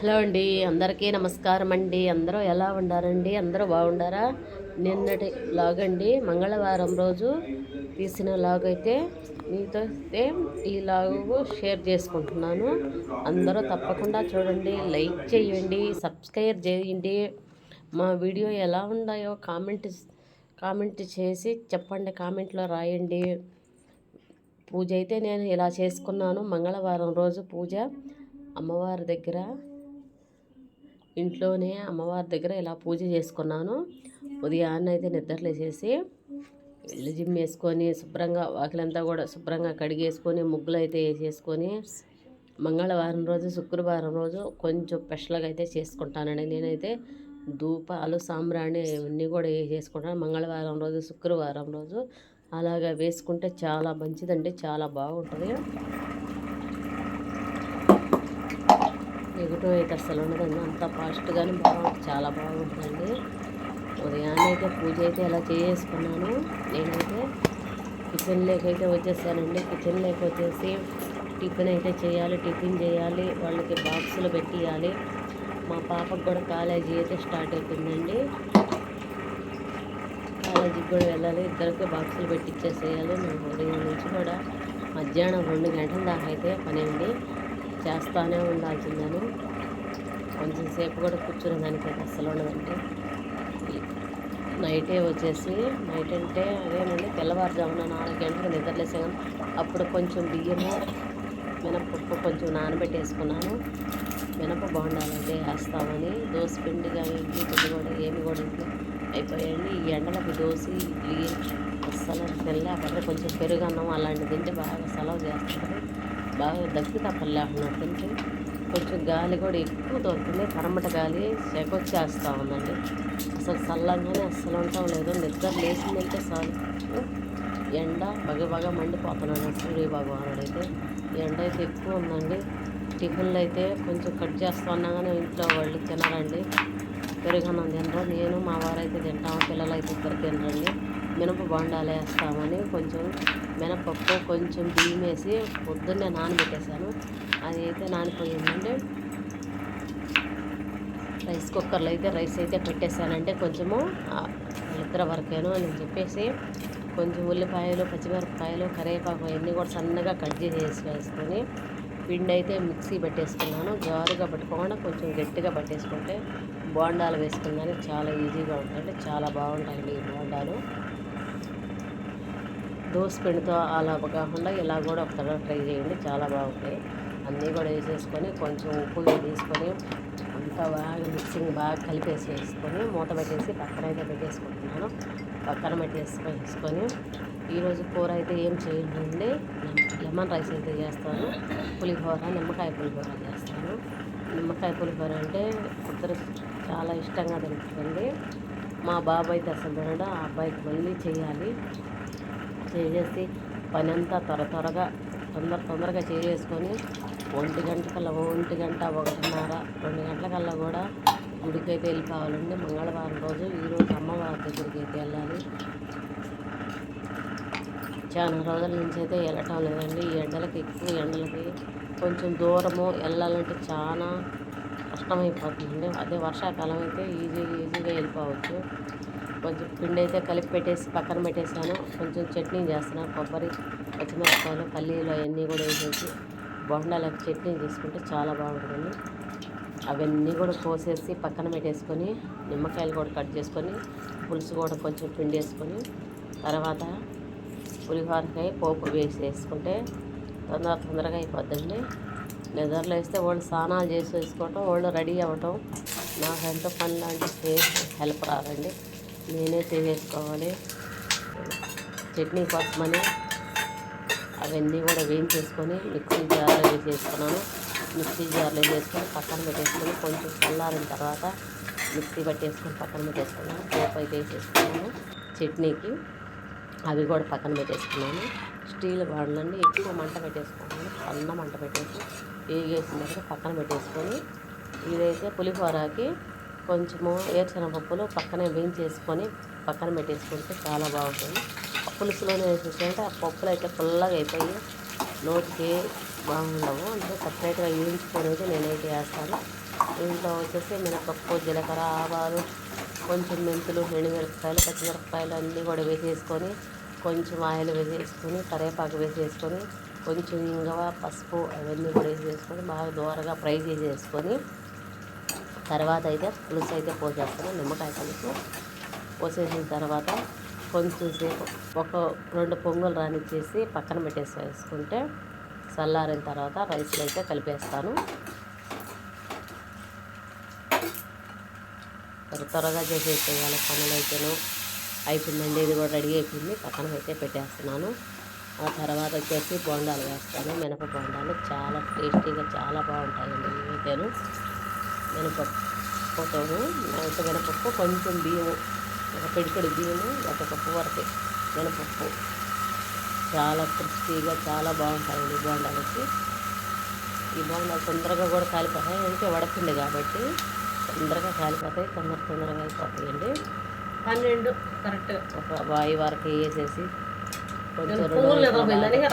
Hello అండి అందరికీ నమస్కారం అండి. అందరూ ఎలా ఉండారండి? అందరూ బాగుండారా? నిన్నటి లాగ్ అండి మంగళవారం రోజు తీసిన లాగ్ అయితే మీతో అయితే ఈ లాగు షేర్ చేసుకుంటున్నాను. అందరూ తప్పకుండా చూడండి లైక్ చేయండి సబ్స్క్రైబ్ చేయండి. మా వీడియో ఎలా ఉన్నాయో కామెంట్ కామెంట్ చేసి చెప్పండి కామెంట్లో రాయండి. పూజ అయితే నేను ఇలా చేసుకున్నాను. మంగళవారం రోజు పూజ అమ్మవారి దగ్గర ఇంట్లోనే అమ్మవారి దగ్గర ఇలా పూజ చేసుకున్నాను. ఉదయాన్నే అయితే నిద్రలేసేసి ఇల్లు జిమ్ వేసుకొని శుభ్రంగా వాకిలంతా కూడా శుభ్రంగా కడిగేసుకొని ముగ్గులు అయితే వేసేసుకొని మంగళవారం రోజు శుక్రవారం రోజు కొంచెం స్పెషల్గా అయితే చేసుకుంటానండి. నేనైతే ధూపాలు సాంబ్రాణి ఇవన్నీ కూడా వేసేసుకుంటాను. మంగళవారం రోజు శుక్రవారం రోజు అలాగా వేసుకుంటే చాలా మంచిదండి చాలా బాగుంటుంది. నెగిటివ్ అయితే అసలు ఉండదండి అంత ఫాస్ట్గానే బాగుంటుంది చాలా బాగుంటుందండి. ఉదయాన్నే అయితే పూజ అయితే ఇలా చేసుకున్నాను నేనైతే కిచెన్లోకి అయితే వచ్చేసానండి. కిచెన్లోకి వచ్చేసి టిఫిన్ అయితే చేయాలి టిఫిన్ చేయాలి వాళ్ళకి బాక్సులు పెట్టియాలి. మా పాపకు కూడా కాలేజీ అయితే స్టార్ట్ అవుతుందండి కాలేజీకి కూడా వెళ్ళాలి. ఇద్దరికి బాక్సులు పెట్టిచ్చేసేయాలి. మేము ఉదయం నుంచి కూడా మధ్యాహ్నం రెండు గంటల దాకా అయితే పని అండి. చేస్తానే ఉండాల్సిందని. కొంచెం సేపు కూడా కూర్చునే దానికైతే అసలు ఉండదంటే నైటే వచ్చేసి నైట్ అంటే అదేనండి తెల్లవారుజామున నాలుగు గంటలకు నిద్రలేసాను అప్పుడు కొంచెం బియ్యము మినపప్పు కొంచెం నానబెట్టేసుకున్నాను. మినప బొండాలంటే వేస్తామని దోశ పిండి కానీ ఇడ్లీ పిండి కూడా ఏమి కూడా అయిపోయాయండి. ఈ ఎండలకు దోశ ఇడ్లీ అస్సలు అక్కడ కొంచెం పెరుగు అన్నం అలాంటివి తింటే బాగా సెలవు చేస్తారు. బాగా దగ్గు తప్పలేకుండా తింటే కొంచెం గాలి కూడా ఎక్కువ దొరుకుతుంది కరమట గాలి సెకొచ్చేస్తూ ఉందండి. అసలు చల్లంగానే అస్సలు ఉండటం లేదు. నిద్ర లేచిందంటే చాలు. ఎండ బగ బగ మండిపోతున్నాను సూర్య భగవానుడు అయితే. ఎండ అయితే ఎక్కువ ఉందండి. టిఫిన్లు అయితే కొంచెం కట్ చేస్తూ ఉన్నా కానీ ఇంట్లో వాళ్ళు తినాలండి పెరుగన్నం తినరు నేను మా వారైతే తింటాము పిల్లలు అయితే ఇద్దరు తినరండి. మినప బొండాలు వేస్తామని కొంచెం మినపప్పు కొంచెం బియ్యం వేసి పొద్దున్నే నానబెట్టేశాను. అది అయితే నానిపోయిందండి. రైస్ కుక్కర్లో అయితే రైస్ అయితే పెట్టేశానంటే కొంచెము నిద్ర వరకేను అని చెప్పేసి కొంచెం ఉల్లిపాయలు పచ్చిమిరపకాయలు కరివేపాకు ఇవన్నీ కూడా సన్నగా కట్ చేసి వేసుకొని పిండి అయితే మిక్సీ పెట్టేసుకున్నాను. జారుగా పట్టుకోకుండా కొంచెం గట్టిగా పట్టేసుకుంటే బోండాలు వేసుకుందానికి చాలా ఈజీగా ఉంటుంది చాలా బాగుంటాయండి ఈ బోండాలు. దోశ పిండితో అలా కాకుండా ఇలా కూడా ఒకసారి ట్రై చేయండి. చాలా బాగుంటాయి. అన్నీ కూడా వేసేసుకొని కొంచెం ఉప్పు తీసుకొని అంతా బాగా మిక్సింగ్ బాగా కలిపేసి వేసుకొని మూత పెట్టేసి పక్కన అయితే పెట్టేసుకుంటున్నాను. పక్కన పెట్టేసుకొని ఈరోజు కూర అయితే ఏం చేయండి లెమన్ రైస్ అయితే చేస్తాను. పులిహోర నిమ్మకాయ పులిహోర చేస్తాను. నిమ్మకాయ పులిహోర అంటే ఇద్దరు చాలా ఇష్టంగా తింటుంది మా బాబాయ్ అయితే అసలు తినడం ఆ అబ్బాయికి మళ్ళీ చేయాలి. చేసేసి పని అంతా త్వర త్వరగా తొందర తొందరగా చేసేసుకొని ఒంటి గంటకల్లా ఒంటి గంట ఒకటిన్నర రెండు గంటలకల్లా కూడా గుడికి అయితే వెళ్ళిపోవాలండి. మంగళవారం రోజు ఈరోజు అమ్మవారి దగ్గరికి అయితే వెళ్ళాలి. చాలా రోజుల నుంచి అయితే వెళ్ళటం లేదండి. ఈ ఎండలకి ఎక్కువ ఎండలకి కొంచెం దూరము వెళ్ళాలంటే చాలా కష్టమైపోతుందండి. అదే వర్షాకాలం అయితే ఈజీ ఈజీగా వెళ్ళిపోవచ్చు. కొంచెం పిండి అయితే కలిపి పెట్టేసి పక్కన పెట్టేసాను కొంచెం చట్నీ చేస్తున్నాను కొబ్బరి పచ్చిమిరపకాయలు పల్లీలు అవన్నీ కూడా వేసేసి బొండాలకు చట్నీ చేసుకుంటే చాలా బాగుంటుందండి. అవన్నీ కూడా కోసేసి పక్కన పెట్టేసుకొని నిమ్మకాయలు కూడా కట్ చేసుకొని పులుసు కూడా కొంచెం పిండి వేసుకొని తర్వాత పులిహోరకాయ పోపు వేసి వేసుకుంటే తొందర తొందరగా అయిపోద్దండి. నిద్రలో వేస్తే వాళ్ళు స్నానాలు చేసి వేసుకోవటం వాళ్ళు రెడీ అవ్వటం. నాకు ఎంతో పని లాంటి హెల్ప్ రాదండి. నేనే చేసేసుకోవాలి. చట్నీ కోసమని అవన్నీ కూడా వేయించేసుకొని మిక్సీ జార్లో వేసేసుకున్నాను. మిక్సీ జార్లో వేసుకొని పక్కన పెట్టేసుకొని కొంచెం చల్లారిన తర్వాత మిక్సీ పట్టేసుకొని పక్కన పెట్టేసుకున్నాను. పోపు అయితే వేసేసుకున్నాను. చట్నీకి అవి కూడా పక్కన పెట్టేసుకున్నాను. స్టీల్ బాండ్లండి ఎక్కువ మంట పెట్టేసుకున్నాను సన్న మంట పెట్టేసి వేగేసిన తర్వాత పక్కన పెట్టేసుకొని ఇదైతే పులిహోరకి కొంచెము ఏరుశనగపప్పులు పక్కనే వేయించేసుకొని పక్కన పెట్టేసుకుంటే చాలా బాగుంటుంది. పులుసులోనే వేసేసుకుంటే ఆ పప్పులు అయితే పుల్లగా అయిపోయి నోటికి బాగుండవు. అంటే సపరేట్గా వేయించుకొని అయితే నేనైతే వేస్తాను. ఇంట్లో వచ్చేసి మినపప్పు జీలకర్ర ఆవాలు కొంచెం మెంతులు ఎండుమిరపకాయలు పచ్చిమిరపకాయలు అన్నీ కూడా వేసేసుకొని కొంచెం ఆయిల్ వేసేసుకొని కరివేపాకు వేసేసుకొని కొంచెం ఇంగవ పసుపు అవన్నీ కూడా వేసేసుకొని బాగా దూరగా ఫ్రై చేసేసుకొని తర్వాత అయితే పులుసు అయితే పోసేస్తాను. నిమ్మకాయ పులుసు పోసేసిన తర్వాత కొంచెం సేపు ఒక రెండు పొంగులు రానిచ్చేసి పక్కన పెట్టేసి వేసుకుంటే చల్లారిన తర్వాత రైస్లో అయితే కలిపేస్తాను. త్వర త్వరగా చేసేసేయాలి. పనులు అయితేను అయిపోయిందండి. ఇది కూడా రెడీ అయిపోయింది. పక్కన అయితే పెట్టేస్తున్నాను. ఆ తర్వాత వచ్చేసి బోండాలు వేస్తాను. మినప బోండాలు చాలా టేస్టీగా చాలా బాగుంటాయండి. ఇవైతేను మినపప్పుతో ఒక మినపప్పు కొంచెం బియ్యము ఒక పిడికడి బియ్యము ఒక కప్పు వరకు మినపప్పు. చాలా క్రిస్పీగా చాలా బాగుంటాయండి బోండాలు వచ్చి ఈ బోండాలు తొందరగా కూడా కాలిపోతాయి. అంటే వడపిండి కాబట్టి తొందరగా కాలిపోతాయి తొందర తొందరగా అయిపోతాయండి. పన్నెండు కరెక్ట్. ఒక వాయి వరకు వేసేసి కొంచెం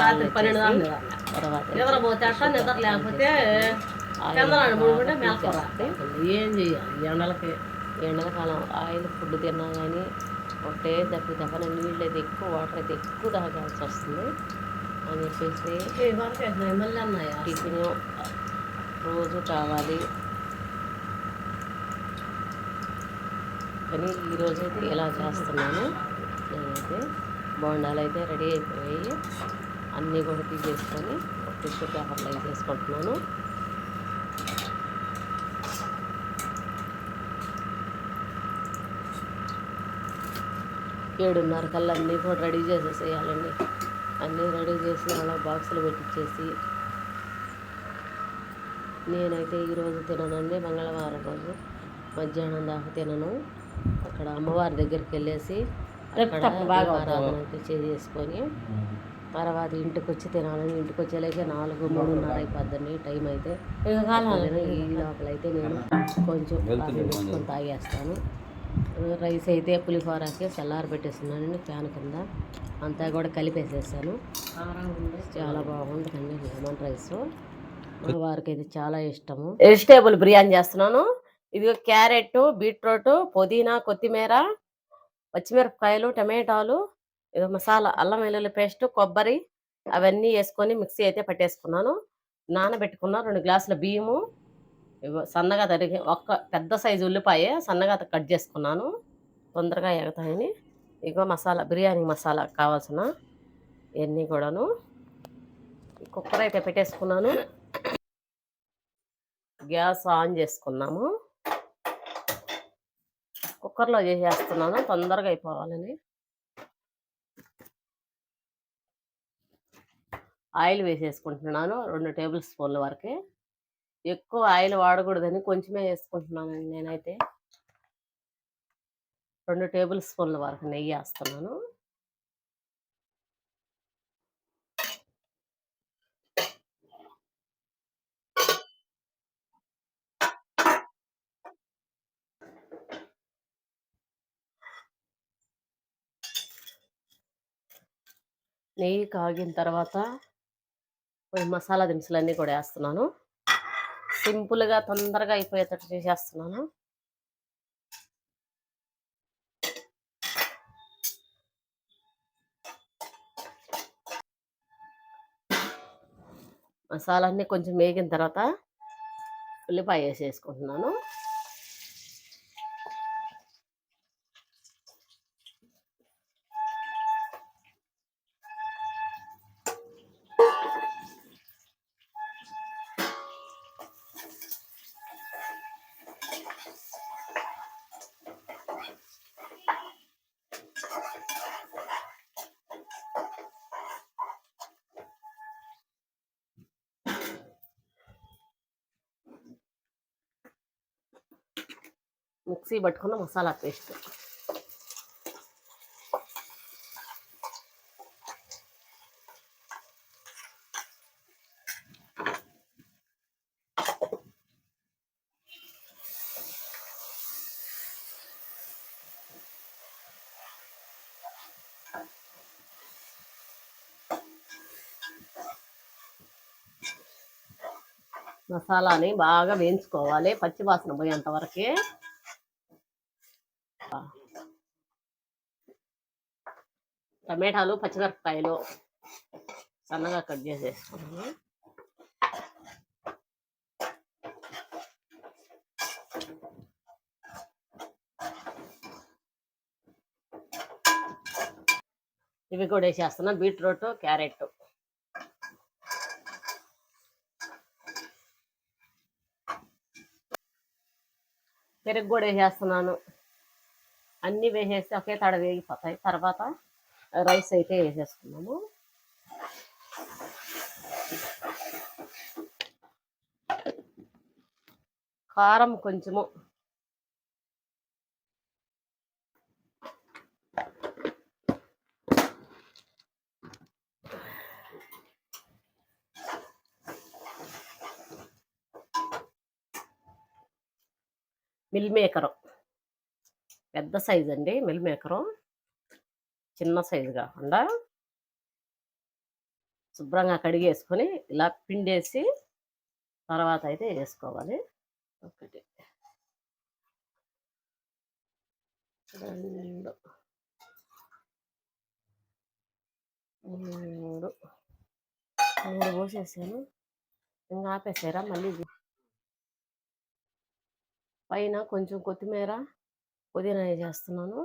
రాత్రి పన్నెండు. తర్వాత నిద్రపోతే అట్లా నిద్ర లేకపోతే ఏం చేయాలి? ఎండలకి ఎండాకాలం ఆయిల్ ఫుడ్ తిన్నా కానీ ఒకటే తప్పి తప్పన నీళ్ళు అయితే ఎక్కువ వాటర్ అయితే ఎక్కువ తాగాల్సి వస్తుంది అని చెప్పేసి టిఫిన్ రోజు కావాలి. కానీ ఈరోజు అయితే ఇలా చేస్తున్నాను. నేనైతే బోండాలు అయితే రెడీ అయిపోయాయి. అన్నీ కూడా తీసేసుకొని ఒక టిష్యూ పేపర్లో వేసేసుకుంటున్నాను ఏడున్నర కల్లా అన్నీ కూడా రెడీ చేసేసేయాలండి. అన్నీ రెడీ చేసి అలా బాక్సులు పెట్టించేసి నేనైతే ఈరోజు తిననండి. మంగళవారం రోజు. మధ్యాహ్నం దాకా తినను. అక్కడ అమ్మవారి దగ్గరికి వెళ్ళేసి చేసేసుకొని తర్వాత ఇంటికి వచ్చి తినాలని ఇంటికి వచ్చేలాగే నాలుగు మూడున్నర అయిపోద్దండి. టైం అయితే ఈ లోపల అయితే నేను. కొంచెం తాగేస్తాను. రైస్ అయితే పులిహోరకి చల్లారి పెట్టేస్తున్నానండి ఫ్యాన్ కింద. అంతా కూడా కలిపేసేసాను. చాలా బాగుంటుందండి లెమన్ రైస్. వారికి అయితే చాలా ఇష్టము. వెజిటేబుల్ బిర్యానీ చేస్తున్నాను. ఇది క్యారెట్ బీట్రూట్ పుదీనా కొత్తిమీర పచ్చిమిరపకాయలు టమాటాలు ఇది మసాలా అల్లం వెల్లుల్లి పేస్ట్ కొబ్బరి అవన్నీ వేసుకొని మిక్సీ అయితే పట్టేసుకున్నాను. నానబెట్టుకున్న రెండు గ్లాసుల బియ్యము సన్నగా తరిగి ఒక్క పెద్ద సైజు ఉల్లిపాయ సన్నగా కట్ చేసుకున్నాను. తొందరగా ఎగతాయని. ఇగో మసాలా బిర్యానీ మసాలా కావాల్సిన ఇవన్నీ కూడాను కుక్కర్ అయితే పెట్టేసుకున్నాను. గ్యాస్ ఆన్ చేసుకున్నాము. కుక్కర్లో చేసేస్తున్నాను. తొందరగా అయిపోవాలని. ఆయిల్ వేసేసుకుంటున్నాను. రెండు టేబుల్ స్పూన్ల వరకే. ఎక్కువ ఆయిల్ వాడకూడదని కొంచెమే వేసుకుంటున్నానండి నేనైతే. రెండు టేబుల్ స్పూన్ల వరకు నెయ్యి వేస్తున్నాను. నెయ్యి కాగిన తర్వాత కొన్ని మసాలా దినుసులు అన్నీ కూడా వేస్తున్నాను సింపుల్గా తొందరగా అయిపోయేటట్టు చేసేస్తున్నాను. మసాలా అన్నీ కొంచెం వేగిన తర్వాత ఉల్లిపాయ వేసేసుకుంటున్నాను. మిక్సీ పట్టుకున్న మసాలా పేస్ట్. మసాలాని బాగా వేయించుకోవాలి పచ్చివాసన పోయేంత వరకే. టమాటాలు పచ్చిమిరపకాయలు సన్నగా కట్ చేసేసుకున్నాము ఇవి కూడా వేసేస్తున్నా బీట్రూట్ క్యారెట్. పెరుగు కూడా వేసేస్తున్నాను. అన్నీ వేసేస్తే ఒకే తడ వేగిపోతాయి. తర్వాత రైస్ అయితే వేసేసుకున్నాము. కారం కొంచెము. Meal maker. పెద్ద సైజ్ అండి మిల్ మేకరు. చిన్న సైజు కాకుండా శుభ్రంగా కడిగేసుకొని ఇలా పిండేసి తర్వాత అయితే వేసుకోవాలి. ఒకటి. రెండు. మూడు మూడు పోసేసాను. ఇంకా ఆపేసారా మళ్ళీ? పైన కొంచెం కొత్తిమీర పుదీనా చేస్తున్నాను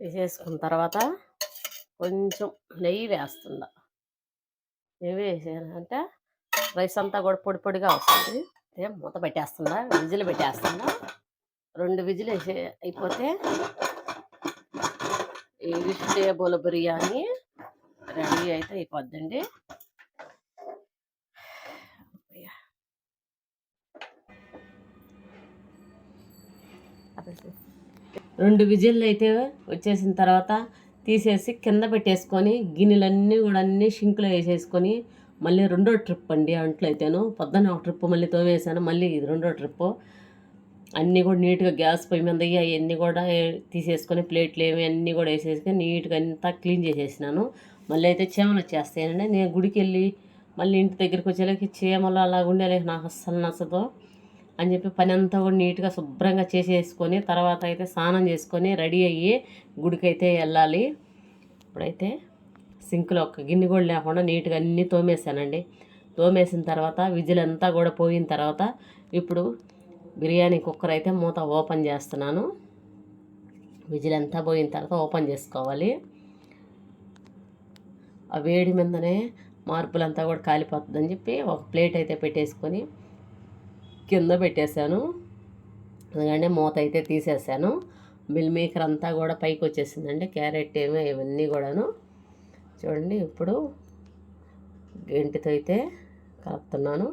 వేసేసుకున్న తర్వాత కొంచెం నెయ్యి వేస్తుందా? నెయ్యి వేసానంటే రైస్ అంతా కూడా పొడి పొడిగా వస్తుంది. ఏం మూత పెట్టేస్తుందా? విజిల్ పెట్టేస్తుందా? రెండు విజిల్ వేసే అయిపోతే ఈ వెజిటేబుల్ బిర్యానీ రెడీ అయితే అయిపోద్దండి. రెండు విజిల్లు అయితే వచ్చేసిన తర్వాత తీసేసి కింద పెట్టేసుకొని గిన్నెలన్నీ కూడా అన్నీ షింక్లో వేసేసుకొని మళ్ళీ రెండో ట్రిప్ అండి అంట్లో అయితేను. పొద్దున్న ఒక ట్రిప్ మళ్ళీ తోమేసాను మళ్ళీ ఇది రెండో ట్రిప్. అన్నీ కూడా నీట్గా గ్యాస్ పొయ్యి మీద అవన్నీ కూడా తీసేసుకొని ప్లేట్లు ఏమి అన్నీ కూడా వేసేసుకొని నీట్గా అంతా క్లీన్ చేసేసినాను. మళ్ళీ అయితే చీమలు వచ్చేస్తాయండి. నేను గుడికి వెళ్ళి మళ్ళీ ఇంటి దగ్గరికి వచ్చేలాకి చీమలు అలా ఉండేలాకి నాకు అస్సలు నచ్చదు. అని చెప్పి పని అంతా కూడా నీట్గా శుభ్రంగా చేసేసుకొని తర్వాత అయితే స్నానం చేసుకొని రెడీ అయ్యి గుడికైతే వెళ్ళాలి. ఇప్పుడైతే సింక్లో ఒక గిన్నె కూడా లేకుండా నీట్గా అన్నీ తోమేసానండి తోమేసిన తర్వాత విజిల్ అంతా కూడా పోయిన తర్వాత ఇప్పుడు బిర్యానీ కుక్కర్ అయితే మూత ఓపెన్ చేస్తున్నాను. విజిల్ అంతా పోయిన తర్వాత ఓపెన్ చేసుకోవాలి. ఆ వేడి మీదనే మార్పులంతా కూడా కాలిపోతుందని చెప్పి ఒక ప్లేట్ అయితే పెట్టేసుకొని కింద పెట్టేశాను. ఎందుకంటే మూత అయితే తీసేసాను మిల్ మేకర్ అంతా కూడా పైకి వచ్చేసిందండి. క్యారెట్ ఏమో ఇవన్నీ కూడాను. చూడండి ఇప్పుడు గెంటితో అయితే కలుపుతున్నాను.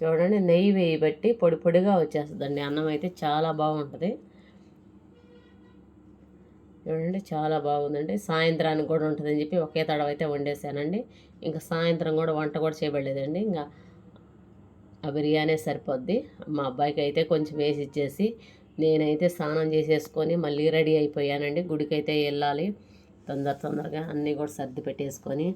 చూడండి నెయ్యి వేయబట్టి పొడి పొడిగా వచ్చేస్తుందండి. అన్నం అయితే చాలా బాగుంటుంది. చూడండి చాలా బాగుందండి. సాయంత్రానికి కూడా ఉంటుందని చెప్పి ఒకే తడవ అయితే వండేసానండి ఇంకా సాయంత్రం కూడా వంట కూడా చేయబడలేదండి. ఇంకా ఆ బిర్యానీ సరిపోద్ది. మా అబ్బాయికి అయితే కొంచెం వేసి ఇచ్చేసి నేనైతే స్నానం చేసేసుకొని మళ్ళీ రెడీ అయిపోయానండి. గుడికైతే వెళ్ళాలి. తొందర తొందరగా అన్నీ కూడా సర్ది పెట్టేసుకొని.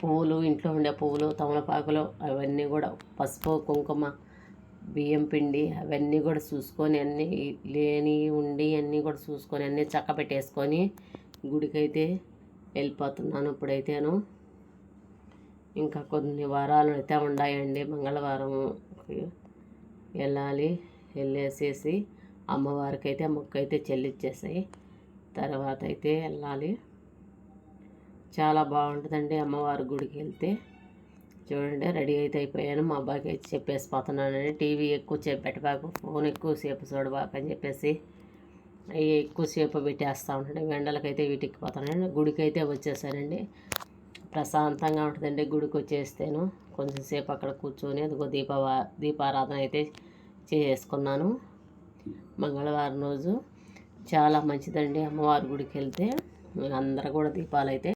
పువ్వులు ఇంట్లో ఉండే పువ్వులు తమలపాకులు అవన్నీ కూడా పసుపు కుంకుమ బియ్యం పిండి అవన్నీ కూడా చూసుకొని అన్నీ లేని ఉండి అన్నీ కూడా చూసుకొని అన్నీ చక్క పెట్టేసుకొని గుడికైతే వెళ్ళిపోతున్నాను ఇప్పుడైతేను. ఇంకా కొన్ని వారాలు అయితే ఉన్నాయండి మంగళవారం వెళ్ళాలి. వెళ్ళేసేసి అమ్మవారికి అయితే మొక్క అయితే చెల్లిచ్చేసాయి. తర్వాత అయితే వెళ్ళాలి. చాలా బాగుంటుందండి అమ్మవారి గుడికి వెళ్తే. చూడండి రెడీ అయితే అయిపోయాను. మా అబ్బాయికి అయితే చెప్పేసి పోతున్నానండి. టీవీ ఎక్కువ సేపు పెట్టబాకు ఫోన్ ఎక్కువసేపు చూడబాకు అని చెప్పేసి ఎక్కువసేపు పెట్టేస్తూ ఉంటాడు వెండలకైతే వీటికి పోతానండి గుడికైతే వచ్చేసానండి. ప్రశాంతంగా ఉంటుందండి గుడికి వచ్చేస్తేను కొంచెం సేపు అక్కడ కూర్చొని అదిగో దీప దీపారాధన అయితే చేసుకున్నాను. మంగళవారం రోజు. చాలా మంచిదండి అమ్మవారి గుడికి వెళ్తే అందరూ కూడా దీపాలు అయితే